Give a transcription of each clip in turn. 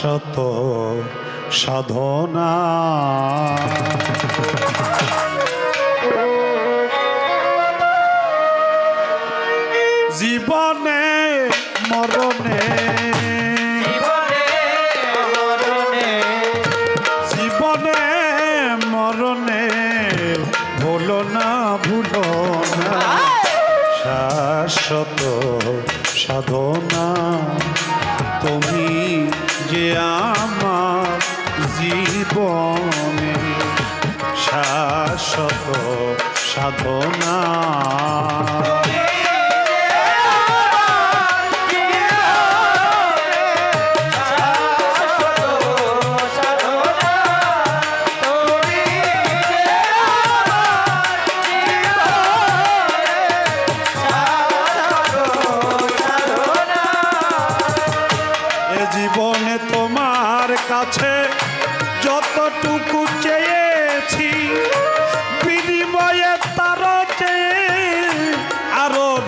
শাশ্বত সাধনা। জীবনে মরণে। জীবনে মরণে। ভুলো না ভুলো না। শাশ্বত সাধনা। সাধনা।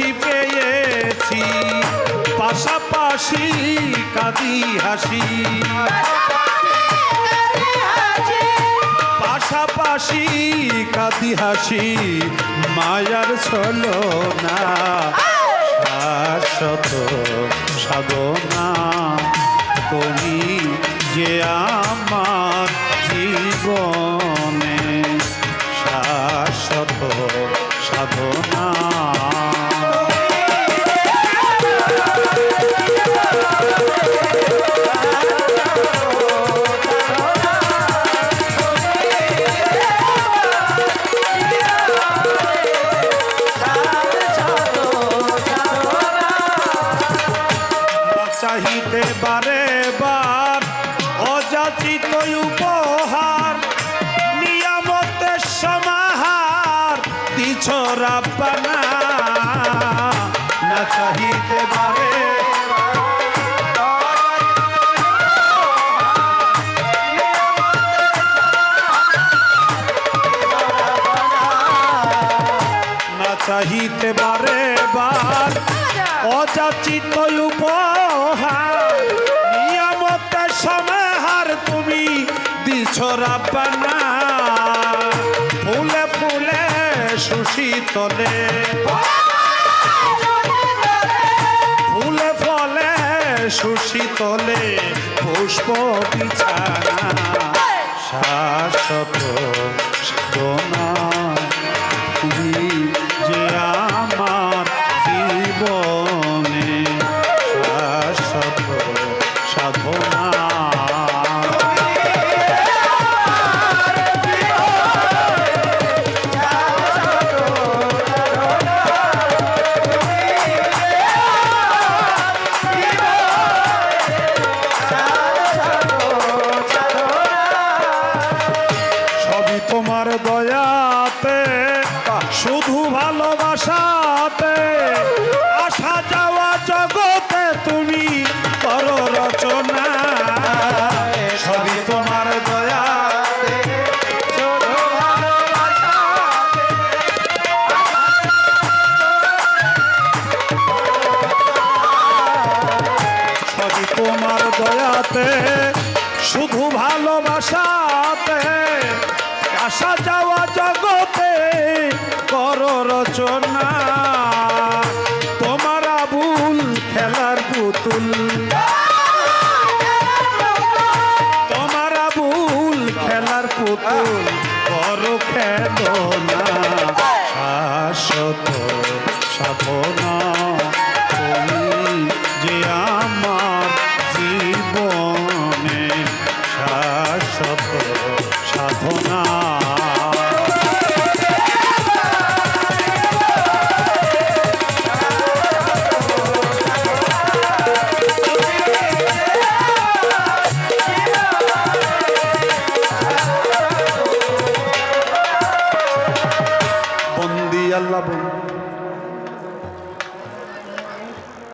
বেশি পেয়েছি। পাশাপাশি কাঁদি হাসি। পাশাপাশি কাঁদি হাসি। মায়ার ছলো না শাশ্বত সাধনা। তুমি যে আমার জীবনে। চাহিতে বারে বার, অযাচিত উপহার নিয়ামতে সমাহার তুমি দিছ রাব্বানা। ফুলে ফুলে সুশীতলে ফুলে ফলে সুশীতলে পুষ্প বিছানা। শাশ্বত সাধনা। দয়াতে শুধু ভালোবাসাতে। আসা যাওয়া জগতে কর রচনা। তোমার আবুল খেলার পুতুল। তোমার আবুল খেলার পুতুল, কর খেলনা শাশ্বত সাধনা। তুমি